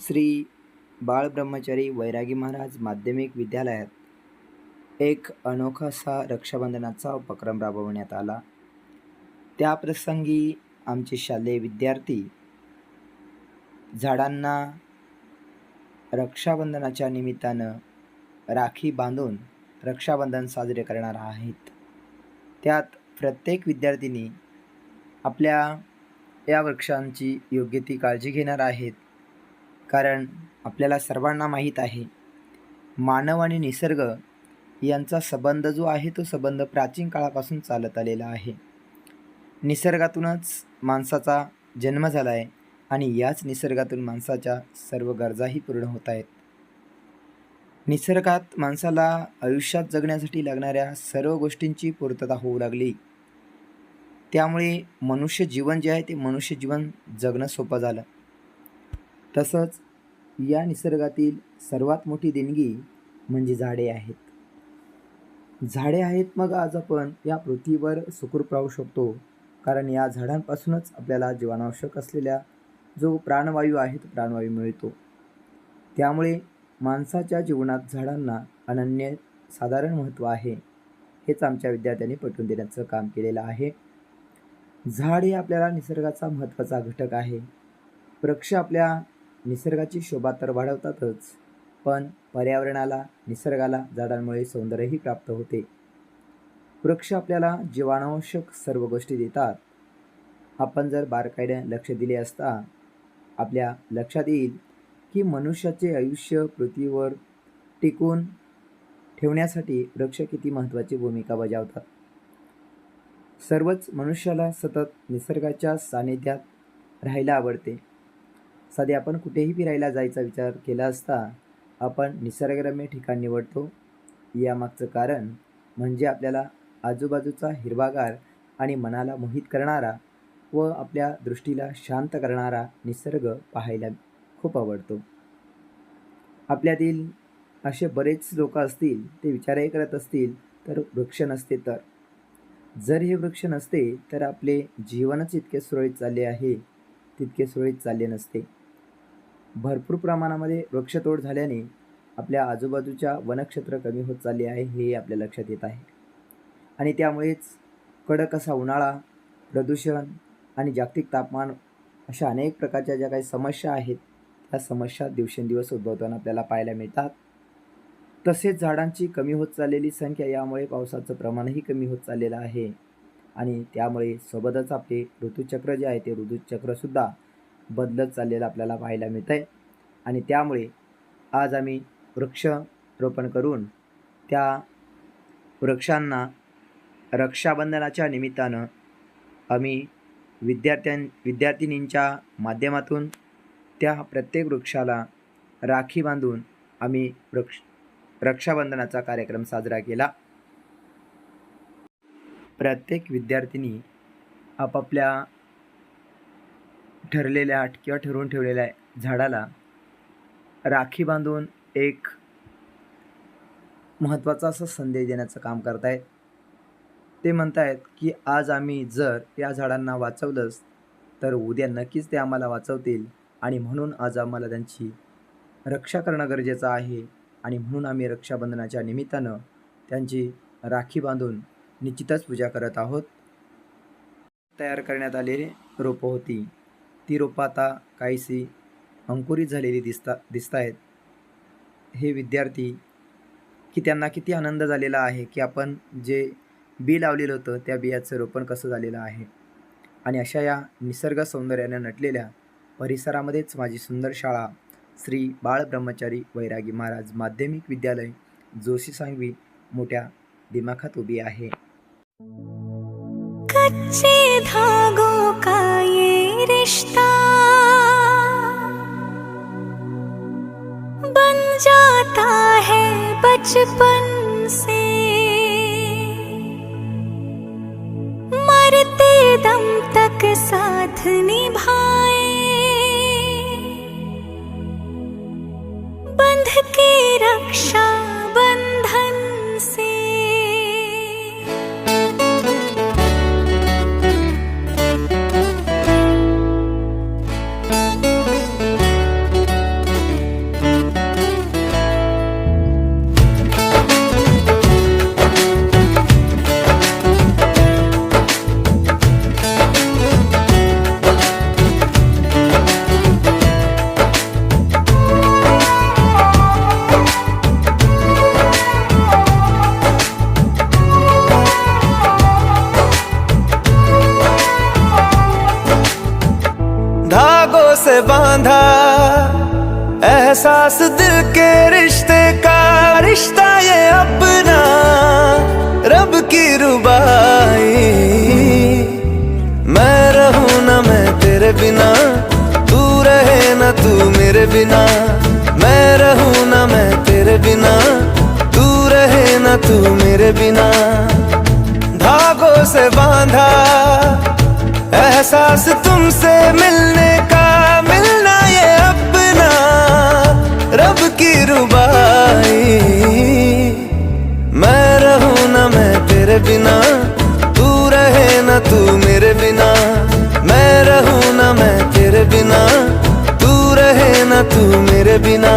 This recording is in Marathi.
श्री बाळ ब्रह्मचारी वैरागी महाराज माध्यमिक विद्यालयात एक अनोखा असा रक्षाबंधनाचा उपक्रम राबवण्यात आला. त्या प्रसंगी आमचे शालेय विद्यार्थी झाडांना रक्षाबंधनाच्या निमित्तानं राखी बांधून रक्षाबंधन साजरे करणार आहेत. त्यात प्रत्येक विद्यार्थिनी आपल्या या वृक्षांची योग्य ती काळजी घेणार आहेत. कारण आपल्याला सर्वांना माहीत आहे. मानव आणि निसर्ग यांचा संबंध जो आहे तो संबंध प्राचीन काळापासून चालत आलेला आहे. निसर्गातूनच माणसाचा जन्म झाला आहे आणि याच निसर्गातून माणसाच्या सर्व गरजाही पूर्ण होत आहेत. निसर्गात माणसाला आयुष्यात जगण्यासाठी लागणाऱ्या सर्व गोष्टींची पूर्तता होऊ लागली. त्यामुळे मनुष्य जीवन जे आहे ते मनुष्य जीवन जगणं सोपं झालं. तसंच या निसर्गातील सर्वात मोठी देणगी म्हणजे झाडे आहेत. झाडे आहेत मग आज आपण या पृथ्वीवर सुखरूप राहू शकतो. कारण या झाडांपासूनच आपल्याला जीवनावश्यक असलेल्या जो प्राणवायू आहे तो प्राणवायू मिळतो. त्यामुळे माणसाच्या जीवनात झाडांना अनन्य साधारण महत्त्व आहे. हेच आमच्या विद्यार्थ्यांनी पटवून देण्याचं काम केलेलं आहे. झाड हे आपल्याला निसर्गाचा महत्त्वाचा घटक आहे. वृक्ष आपल्या निसर्गाची शोभा तर वाढवतातच पण पर्यावरणाला निसर्गाला झाडांमुळे सौंदर्यही प्राप्त होते. वृक्ष आपल्याला जीवनावश्यक सर्व गोष्टी देतात. आपण जर बारकाईने लक्ष दिले असता आपल्या लक्षात येईल की मनुष्याचे आयुष्य पृथ्वीवर टिकून ठेवण्यासाठी वृक्ष किती महत्त्वाची भूमिका बजावतात. सर्वच मनुष्याला सतत निसर्गाच्या सानिध्यात राहायला आवडते. साधे आपण कुठेही फिरायला जायचा विचार केला असता आपण निसर्गरम्य ठिकाण निवडतो. यामागचं कारण म्हणजे आपल्याला आजूबाजूचा हिरवागार आणि मनाला मोहित करणारा व आपल्या दृष्टीला शांत करणारा निसर्ग पाहायला खूप आवडतो. आपल्यातील असे बरेच लोक असतील ते विचारही करत असतील तर वृक्ष नसते तर. जर हे वृक्ष नसते तर आपले जीवनच इतके सुरळीत चालले आहे तितके सुरळीत चालले नसते. भरपूर प्रमाणामध्ये वृक्षतोड झाल्याने आपल्या आजूबाजूच्या वनक्षेत्र कमी होत चालले आहे हे आपल्या लक्षात येत आहे. आणि त्यामुळेच कडक असा उन्हाळा प्रदूषण आणि जागतिक तापमान अशा अनेक प्रकारच्या ज्या काही समस्या आहेत त्या समस्या दिवसेंदिवस उद्भवताना आपल्याला पाहायला मिळतात. तसेच झाडांची कमी होत चाललेली संख्या यामुळे पावसाचं प्रमाणही कमी होत चाललेलं आहे. आणि त्यामुळे सोबतच आपले ऋतुचक्र जे आहे ते ऋतुचक्रसुद्धा बदलत चाललेलं आपल्याला पाहायला मिळतं आहे आणि त्यामुळे आज आम्ही वृक्षरोपण करून त्या वृक्षांना रक्षाबंधनाच्या निमित्तानं आम्ही विद्यार्थ्यां विद्यार्थिनींच्या माध्यमातून त्या प्रत्येक वृक्षाला राखी बांधून आम्ही वृक्ष रक्षाबंधनाचा कार्यक्रम साजरा केला. प्रत्येक विद्यार्थिनी आपापल्या ठरलेल्या किंवा ठरवून ठेवलेल्या झाडाला राखी बांधून एक महत्त्वाचा असा संदेश देण्याचं काम करतायत. ते म्हणतायत की आज आम्ही जर या झाडांना वाचवलंच तर उद्या नक्कीच ते आम्हाला वाचवतील आणि म्हणून आज आम्हाला त्यांची रक्षा करणं गरजेचं आहे आणि म्हणून आम्ही रक्षाबंधनाच्या निमित्तानं त्यांची राखी बांधून निश्चितच पूजा करत आहोत. तयार करण्यात आलेली रोपं होती. ती रोपं आता काहीशी अंकुरित झालेली दिसता दिसत आहेत हे विद्यार्थी की त्यांना किती आनंद झालेला आहे की आपण जे बी लावलेलं होतं त्या बियाचं रोपण कसं झालेलं आहे? आणि अशा या निसर्ग सौंदर्याने नटलेल्या परिसरामध्येच माझी सुंदर शाळा श्री बाळ ब्रह्मचारी वैरागी महाराज माध्यमिक विद्यालय जोशी सांगवी मोठ्या दिमाखात उभी आहे. बचपन से मरते दम तक साथ निभाए। बंध के रक्षा बांधा, एहसास दिल के रिश्ते का रिश्ता ये अपना, रब की रुबाई। मैं रहूँ ना मैं तेरे बिना, तू रहे ना तू मेरे बिना। मैं रहूँ ना मैं तेरे बिना, तू रहे ना तू मेरे बिना। धागों से बांधा, एहसास तुमसे मिलने तेरे बिना तू रहे ना तू मेरे बिना। मैं रहूं ना मैं तेरे बिना तू रहे ना तू मेरे बिना।